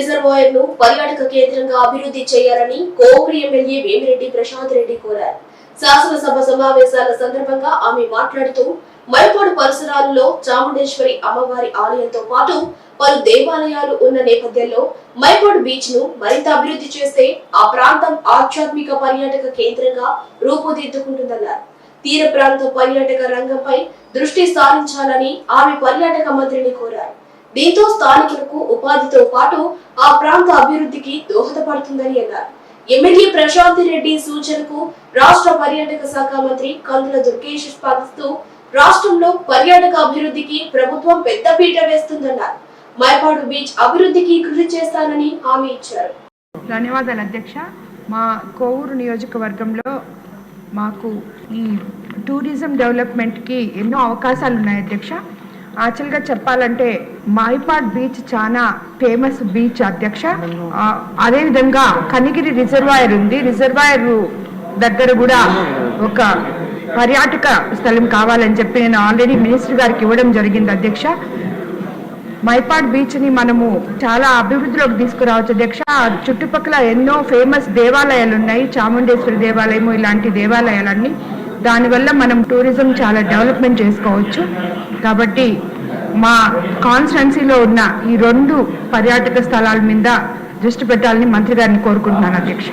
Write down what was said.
రిజర్వాయర్ను పర్యాటక కేంద్రంగా అభివృద్ధి చేయాలని కోవూరు ఎమ్మెల్యే వేమిరెడ్డి ప్రశాంత్ రెడ్డి కోరారు. శాసనసభ సమావేశాల సందర్భంగా ఆమె మాట్లాడుతూ మైపాడు పరిసరాల్లో చాముండేశ్వరి అమ్మవారి ఆలయంతో పాటు పలు దేవాలయాలు ఉన్న నేపథ్యంలో మైపాడు బీచ్ను మరింత అభివృద్ధి చేస్తే ఆ ప్రాంతం ఆధ్యాత్మిక పర్యాటక కేంద్రంగా రూపుదిద్దుకుంటుందన్నారు. తీర ప్రాంత పర్యాటక రంగంపై దృష్టి సారించాలని ఆమె పర్యాటక మంత్రిని కోరారు. దీంతో స్థానికులకు ఉపాధితో పాటు ఆ ప్రాంత అభివృద్ధికి దోహదపడుతుందని అన్నారు. ఎమ్మెల్యే ప్రశాంత్ రెడ్డి సూచనకు రాష్ట్ర పర్యాటక శాఖ మంత్రి కందుల దుర్గేష్ స్పందిస్తూ రాష్ట్రంలో పర్యాటక అభివృద్ధికి ప్రభుత్వం పెద్ద పీట వేస్తుందన్నారు. మైపాడు బీచ్ అభివృద్ధికి కృషి చేస్తానని హామీ ఇచ్చారు. ధన్యవాదాలు అధ్యక్ష. మా కోవూరు నియోజకవర్గంలో మాకు ఈ టూరిజం డెవలప్మెంట్కి ఎన్నో అవకాశాలు ఉన్నాయి అధ్యక్ష. యాక్చువల్గా చెప్పాలంటే మాయిపాడ్ బీచ్ చాలా ఫేమస్ బీచ్ అధ్యక్ష. అదేవిధంగా కనిగిరి రిజర్వాయర్ ఉంది. రిజర్వాయర్ దగ్గర కూడా ఒక పర్యాటక స్థలం కావాలని చెప్పి నేను ఆల్రెడీ మినిస్టర్ గారికి ఇవ్వడం జరిగింది అధ్యక్ష. మైపాడ్ బీచ్ని మనము చాలా అభివృద్ధిలోకి తీసుకురావచ్చు అధ్యక్ష. చుట్టుపక్కల ఎన్నో ఫేమస్ దేవాలయాలు ఉన్నాయి. చాముండేశ్వరి దేవాలయము ఇలాంటి దేవాలయాలన్నీ. దానివల్ల మనం టూరిజం చాలా డెవలప్మెంట్ చేసుకోవచ్చు. కాబట్టి మా కాన్స్టెన్సీలో ఉన్న ఈ రెండు పర్యాటక స్థలాల మీద దృష్టి పెట్టాలని మంత్రి గారిని కోరుకుంటున్నాను అధ్యక్ష.